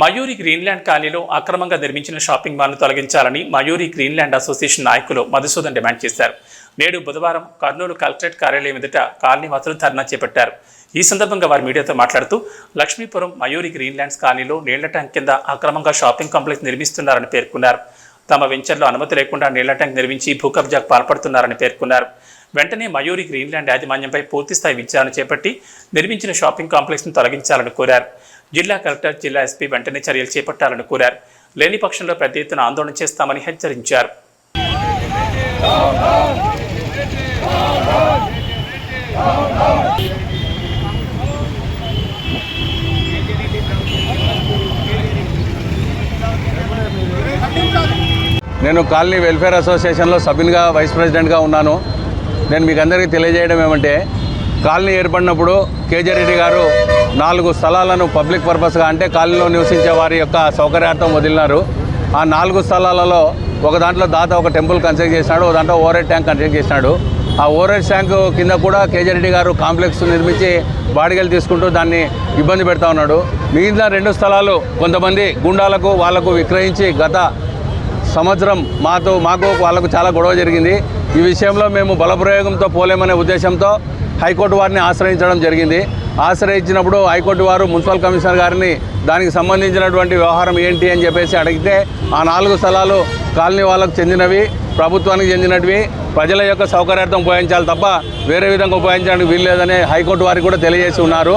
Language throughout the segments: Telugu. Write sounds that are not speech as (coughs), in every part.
మయూరి గ్రీన్లాండ్ కాలనీలో అక్రమంగా నిర్మించిన షాపింగ్ మాల్ను తొలగించాలని మయూరి గ్రీన్లాండ్ అసోసియేషన్ నాయకులు మధుసూదన్ డిమాండ్ చేశారు. నేడు బుధవారం కర్నూలు కలెక్టరేట్ కార్యాలయం ఎదుట కాలనీవాసులు ధర్నా చేపట్టారు. ఈ సందర్భంగా వారు మీడియాతో మాట్లాడుతూ లక్ష్మీపురం మయూరి గ్రీన్లాండ్స్ కాలనీలో నీళ్ళ ట్యాంక్ కింద అక్రమంగా షాపింగ్ కాంప్లెక్స్ నిర్మిస్తున్నారని పేర్కొన్నారు. తమ వెంచర్లో అనుమతి లేకుండా నీళ్ళ ట్యాంక్ నిర్మించి భూకబ్జాకు పాల్పడుతున్నారని పేర్కొన్నారు. వెంటనే మయూరి గ్రీన్లాండ్ యాజమాన్యంపై పూర్తిస్థాయి విచారణ చేపట్టి నిర్మించిన షాపింగ్ కాంప్లెక్స్ను తొలగించాలని కోరారు. జిల్లా కలెక్టర్ జిల్లా ఎస్పీ వెంటనే చర్యలు చేపట్టాలని కోరారు. లేని పక్షంలో పెద్ద ఎత్తున ఆందోళన చేస్తామని హెచ్చరించారు. నేను కాలనీ వెల్ఫేర్ అసోసియేషన్లో సభ్యునిగా వైస్ ప్రెసిడెంట్గా ఉన్నాను. నేను మీకు అందరికీ తెలియజేయడం ఏమంటే కాలనీ ఏర్పడినప్పుడు కేజీ రెడ్డి గారు నాలుగు స్థలాలను పబ్లిక్ పర్పస్గా అంటే కాలనీలో నివసించే వారి యొక్క సౌకర్యార్థం వదిలినారు. ఆ నాలుగు స్థలాలలో ఒక దాంట్లో దాత ఒక టెంపుల్ కన్స్ట్రక్ట్ చేసినాడు ఒక దాంట్లో ఓవర్ ట్యాంక్ కన్స్ట్రక్ట్ చేసినాడు. ఆ ఓవర్ ట్యాంక్ కింద కూడా కేజీ రెడ్డి గారు కాంప్లెక్స్ నిర్మించి బాడిగలు తీసుకుంటూ దాన్ని ఇబ్బంది పెడతా ఉన్నాడు. మిగిలిన రెండు స్థలాలు కొంతమంది గుండాలకు వాళ్ళకు విక్రయించి గత సంవత్సరం మాతో మాకు వాళ్ళకు చాలా గొడవ జరిగింది. ఈ విషయంలో మేము బలప్రయోగంతో పోలేమనే ఉద్దేశంతో హైకోర్టు వారిని ఆశ్రయించడం జరిగింది. ఆశ్రయించినప్పుడు హైకోర్టు వారు మున్సిపల్ కమిషనర్ గారిని దానికి సంబంధించినటువంటి వ్యవహారం ఏంటి అని చెప్పేసి అడిగితే ఆ నాలుగు స్థలాలు కాలనీ వాళ్ళకు చెందినవి ప్రభుత్వానికి చెందినవి ప్రజల యొక్క సౌకర్యార్థం ఉపయోగించాలి తప్ప వేరే విధంగా ఉపయోగించడానికి వీల్లేదని హైకోర్టు వారికి కూడా తెలియజేసి ఉన్నారు.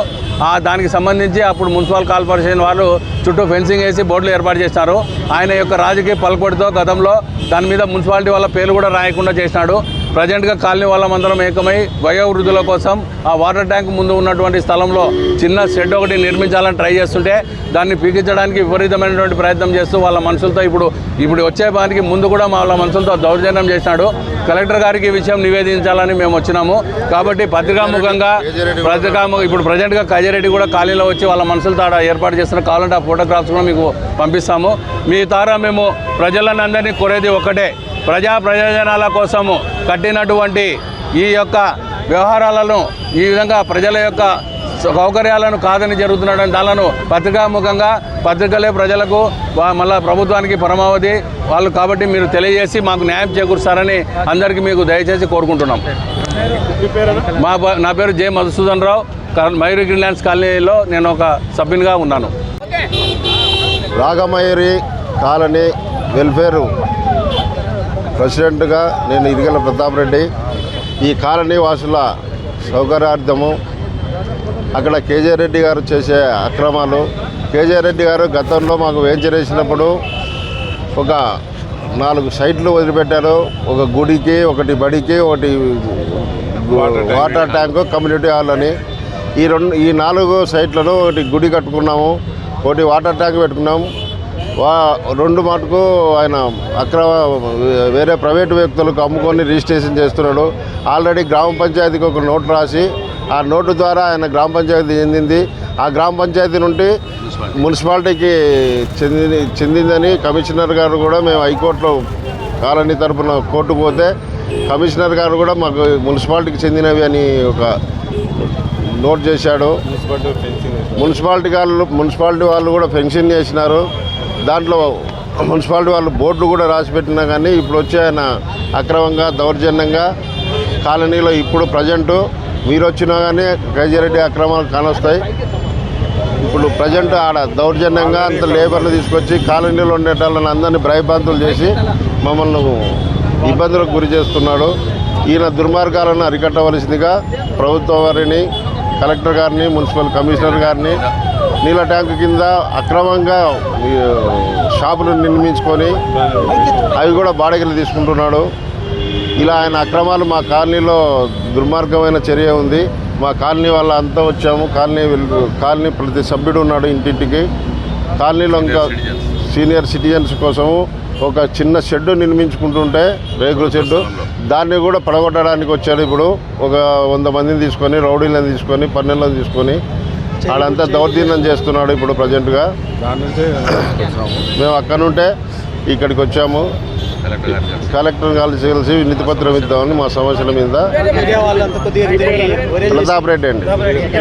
ఆ దానికి సంబంధించి అప్పుడు మున్సిపల్ కార్పొరేషన్ వాళ్ళు చుట్టూ ఫెన్సింగ్ వేసి బోర్డులు ఏర్పాటు చేసినారు. ఆయన యొక్క రాజకీయ పలుకుబడితో గతంలో దాని మీద మున్సిపాలిటీ వాళ్ళ పేరు కూడా రాయకుండా చేసినాడు. ప్రజెంట్గా కాలనీ వాళ్ళమందరం ఏకమై వయోవృద్ధుల కోసం ఆ వాటర్ ట్యాంక్ ముందు ఉన్నటువంటి స్థలంలో చిన్న షెడ్ ఒకటి నిర్మించాలని ట్రై చేస్తుంటే దాన్ని పీకించడానికి విపరీతమైనటువంటి ప్రయత్నం చేస్తూ వాళ్ళ మనుషులతో ఇప్పుడు ఇప్పుడు వచ్చే పనికి ముందు కూడా వాళ్ళ మనుషులతో దౌర్జన్యం చేసినాడు. కలెక్టర్ గారికి ఈ విషయం నివేదించాలని మేము వచ్చినాము. కాబట్టి పత్రికాముఖంగా పత్రికాము ఇప్పుడు ప్రజెంట్గా కజరెడ్డి కూడా కాలనీలో వచ్చి వాళ్ళ మనుషులతో ఆడ ఏర్పాటు చేస్తున్న కావాలంటే ఆ ఫోటోగ్రాఫ్స్ కూడా మీకు పంపిస్తాము. మీ ద్వారా మేము ప్రజలను అందరినీ కోరేది ఒకటే. ప్రజా ప్రయోజనాల కోసము కట్టినటువంటి ఈ యొక్క వ్యవహారాలను ఈ విధంగా ప్రజల యొక్క సౌకర్యాలను కాదని జరుగుతున్నటువంటి దానిలను పత్రికాముఖంగా పత్రికలే ప్రజలకు మళ్ళా ప్రభుత్వానికి పరమావధి వాళ్ళు కాబట్టి మీరు తెలియజేసి మాకు న్యాయం చేకూరుస్తారని అందరికీ మీకు దయచేసి కోరుకుంటున్నాం. మా నా పేరు జే మధుసూదన్ రావు. మయూరి గ్రీన్లాండ్స్ కాలనీలో నేను ఒక సభ్యునిగా ఉన్నాను. రాగమయూరి కాలనీ వెల్ఫేర్ ప్రెసిడెంట్గా నేను ఇరిగల ప్రతాప్ రెడ్డి ఈ కాలనీ వాసుల సౌకర్యార్థము అక్కడ కేజే రెడ్డి గారు చేసే అక్రమాలు. కేజే రెడ్డి గారు గతంలో మాకు వేంచరేసినప్పుడు ఒక నాలుగు సైట్లు వదిలిపెట్టారు. ఒక గుడికి ఒకటి బడికి ఒకటి వాటర్ ట్యాంకు కమ్యూనిటీ హాల్ అని. ఈ రెండు ఈ నాలుగు సైట్లను ఒకటి గుడి కట్టుకున్నాము. ఒకటి వాటర్ ట్యాంక్ పెట్టుకున్నాము. రెండు మటుకు ఆయన అక్రమ వేరే ప్రైవేటు వ్యక్తులకు అమ్ముకొని రిజిస్ట్రేషన్ చేస్తున్నాడు. ఆల్రెడీ గ్రామ పంచాయతీకి ఒక నోటు రాసి ఆ నోటు ద్వారా ఆయన గ్రామ పంచాయతీ చెందింది. ఆ గ్రామ పంచాయతీ నుండి మున్సిపాలిటీకి చెంది చెందిందని కమిషనర్ గారు కూడా మేము హైకోర్టులో కాలనీ తరపున కోర్టుకు పోతే కమిషనర్ గారు కూడా మాకు మున్సిపాలిటీకి చెందినవి అని ఒక నోట్ చేశాడు. మున్సిపాలిటీ వాళ్ళు మున్సిపాలిటీ వాళ్ళు కూడా పెన్షన్ చేసినారు. దాంట్లో మున్సిపాలిటీ వాళ్ళు బోర్డులు కూడా రాసి పెట్టినా కానీ ఇప్పుడు వచ్చే ఆయన అక్రమంగా దౌర్జన్యంగా కాలనీలో ఇప్పుడు ప్రజెంటు మీరు వచ్చినా కానీ గైజిరెడ్డి అక్రమాలు కానొస్తాయి. ఇప్పుడు ప్రజెంట్ ఆడ దౌర్జన్యంగా అంత లేబర్లు తీసుకొచ్చి కాలనీలో ఉండేటాళ్ళని అందరినీ భయభ్రాంతులు చేసి మమ్మల్ని ఇబ్బందులకు గురి చేస్తున్నాడు. ఈయన దుర్మార్గాలను అరికట్టవలసిందిగా ప్రభుత్వ వారిని కలెక్టర్ గారిని మున్సిపల్ కమిషనర్ గారిని నీళ్ళ ట్యాంకు కింద అక్రమంగా షాపులు నిర్మించుకొని అవి కూడా బాడిగలు తీసుకుంటున్నాడు. ఇలా ఆయన అక్రమాలు మా కాలనీలో దుర్మార్గమైన చర్య ఉంది. మా కాలనీ వాళ్ళ అంతా వచ్చాము. కాలనీ కాలనీ ప్రతి సభ్యుడు ఉన్నాడు ఇంటింటికి. కాలనీలో ఇంకా సీనియర్ సిటిజన్స్ కోసము ఒక చిన్న షెడ్ నిర్మించుకుంటుంటే రేకుల షెడ్డు. దాన్ని కూడా పడగొట్టడానికి వచ్చాడు ఇప్పుడు. ఒక వంద మందిని తీసుకొని రౌడీలను తీసుకొని పన్నెలను తీసుకొని ఆడంతా దౌర్జన్యం చేస్తున్నాడు ఇప్పుడు ప్రజెంట్గా. (coughs) మేము అక్కడ నుంటే ఇక్కడికి వచ్చాము. కలెక్టర్ కలిసి కలిసి వినతి పత్రం ఇద్దామని మా సమస్యల మీద రెడ్డి అండి.